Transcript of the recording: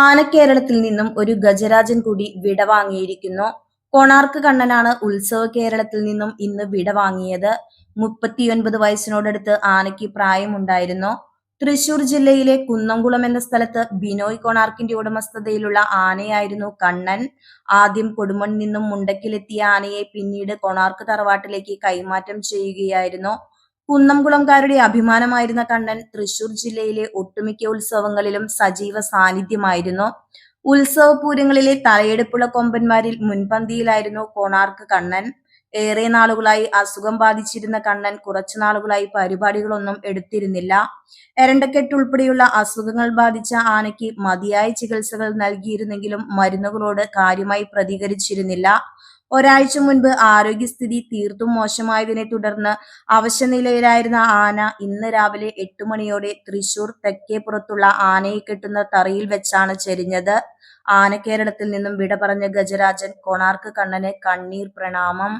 ആനക്കേരളത്തിൽ നിന്നും ഒരു ഗജരാജൻ കൂടി വിടവാങ്ങിയിരിക്കുന്നു. കൊണാർക്ക് കണ്ണനാണ് ഉത്സവ കേരളത്തിൽ നിന്നും ഇന്ന് വിടവാങ്ങിയത്. മുപ്പത്തിയൊൻപത് വയസ്സിനോടടുത്ത് ആനയ്ക്ക് പ്രായമുണ്ടായിരുന്നു. തൃശൂർ ജില്ലയിലെ കുന്നംകുളം എന്ന സ്ഥലത്ത് ബിനോയ് കൊണാർക്കിന്റെ ഉടമസ്ഥതയിലുള്ള ആനയായിരുന്നു കണ്ണൻ. ആദ്യം കൊടുമൺ നിന്നും മുണ്ടക്കിലെത്തിയ ആനയെ പിന്നീട് കൊണാർക്ക് തറവാട്ടിലേക്ക് കൈമാറ്റം ചെയ്യുകയായിരുന്നു. കുന്നംകുളംകാരുടെ അഭിമാനമായിരുന്ന കണ്ണൻ തൃശൂർ ജില്ലയിലെ ഒട്ടുമിക്ക ഉത്സവങ്ങളിലും സജീവ സാന്നിധ്യമായിരുന്നു. ഉത്സവപൂരങ്ങളിലെ തലയെടുപ്പുള്ള കൊമ്പന്മാരിൽ മുൻപന്തിയിലായിരുന്നു കോണാർക്ക് കണ്ണൻ. ഏറെ നാളുകളായി അസുഖം ബാധിച്ചിരുന്ന കണ്ണൻ കുറച്ചു നാളുകളായി പരിപാടികളൊന്നും എടുത്തിരുന്നില്ല. എരണ്ടക്കെട്ട് ഉൾപ്പെടെയുള്ള അസുഖങ്ങൾ ബാധിച്ച ആനയ്ക്ക് മതിയായ ചികിത്സകൾ നൽകിയിരുന്നെങ്കിലും മരുന്നുകളോട് കാര്യമായി പ്രതികരിച്ചിരുന്നില്ല. ഒരാഴ്ച മുൻപ് ആരോഗ്യസ്ഥിതി തീർത്തും മോശമായതിനെ തുടർന്ന് അവശനിലയിലായിരുന്ന ആന ഇന്ന് രാവിലെ എട്ടു മണിയോടെ തൃശൂർ തെക്കേപ്പുറത്തുള്ള ആനയെ കെട്ടുന്ന തറയിൽ വെച്ചാണ് ചെരിഞ്ഞത്. ആന കേരളത്തിൽ നിന്നും വിട പറഞ്ഞ ഗജരാജൻ കൊണാർക്ക് കണ്ണന് കണ്ണീർ പ്രണാമം.